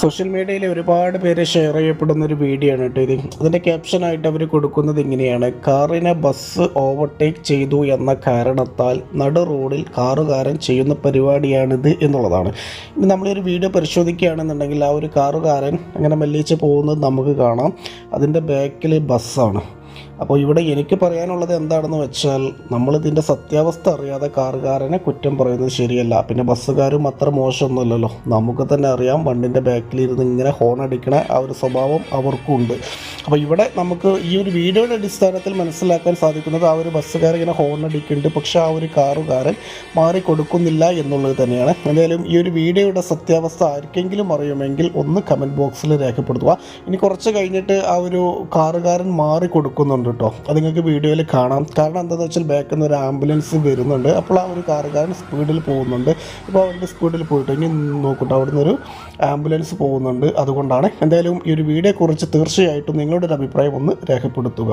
Social മീഡിയയിൽ ഒരുപാട് പേര് ഷെയർ ചെയ്യപ്പെടുന്ന ഒരു വീഡിയോ ആണ് കേട്ടോ ഇത്. അതിന്റെ ക്യാപ്ഷനായിട്ട് അവർ കൊടുക്കുന്നത് ഇങ്ങനെയാണ്. കാറിനെ ബസ് ഓവർടേക്ക് ചെയ്തു എന്ന കാരണത്താൽ നടു റോഡിൽ കാറുകാരൻ ചെയ്യുന്ന പരിപാടിയാണിത് എന്നുള്ളതാണ്. ഇനി നമ്മളൊരു വീഡിയോ പരിശോധിക്കുകയാണെന്നുണ്ടെങ്കിൽ ആ ഒരു കാറുകാരൻ അങ്ങനെ മല്ലിച്ച് പോകുന്നത് നമുക്ക് കാണാം. അതിന്റെ ബാക്കിൽ ബസ്സാണ് അപ്പോൾ ഇവിടെ എനിക്ക് പറയാനുള്ളത് എന്താണെന്ന് വെച്ചാൽ നമ്മളിതിന്റെ സത്യാവസ്ഥ അറിയാതെ കാറുകാരനെ കുറ്റം പറയുന്നത് ശരിയല്ല. പിന്നെ ബസ്സുകാരും അത്ര മോശമൊന്നുമല്ലല്ലോ. നമുക്ക് തന്നെ അറിയാം വണ്ടിന്റെ ബാക്കിലിരുന്ന് ഇങ്ങനെ ഹോൺ അടിക്കണ ആ ഒരു സ്വഭാവം അവർക്കുണ്ട്. അപ്പോൾ ഇവിടെ നമുക്ക് ഈ ഒരു വീഡിയോയുടെ അടിസ്ഥാനത്തിൽ മനസ്സിലാക്കാൻ സാധിക്കുന്നത് ആ ഒരു ബസ്സുകാരൻ ഇങ്ങനെ ഹോൺ അടിക്കുന്നുണ്ട്. പക്ഷേ ആ ഒരു കാറുകാരൻ മാറി കൊടുക്കുന്നില്ല എന്നുള്ളത് തന്നെയാണ്. എന്തായാലും ഈ ഒരു വീഡിയോയുടെ സത്യാവസ്ഥ ആർക്കെങ്കിലും അറിയുമെങ്കിൽ ഒന്ന് കമന്റ് ബോക്സിൽ രേഖപ്പെടുത്തുക. ഇനി കുറച്ച് കഴിഞ്ഞിട്ട് ആ ഒരു കാറുകാരൻ മാറി കൊടുക്കുന്നുണ്ട് കേട്ടോ അത് നിങ്ങൾക്ക് വീഡിയോയിൽ കാണാം. കാരണം എന്താണെന്ന് വെച്ചാൽ ബാക്കിൽ നിന്ന് ഒരു ആംബുലൻസ് വരുന്നുണ്ട്. അപ്പോൾ ആ ഒരു കാറുകാരൻ സ്പീഡിൽ പോകുന്നുണ്ട്. ഇപ്പോൾ അവന്റെ സ്പീഡിൽ പോയിട്ട് ഇനി നോക്കട്ടെ. അവിടുന്ന് ഒരു ആംബുലൻസ് പോകുന്നുണ്ട്. അതുകൊണ്ടാണ് എന്തായാലും ഈ ഒരു വീഡിയോയെക്കുറിച്ച് തീർച്ചയായിട്ടും നിങ്ങളുടെ ഒരു അഭിപ്രായം ഒന്ന് രേഖപ്പെടുത്തുക.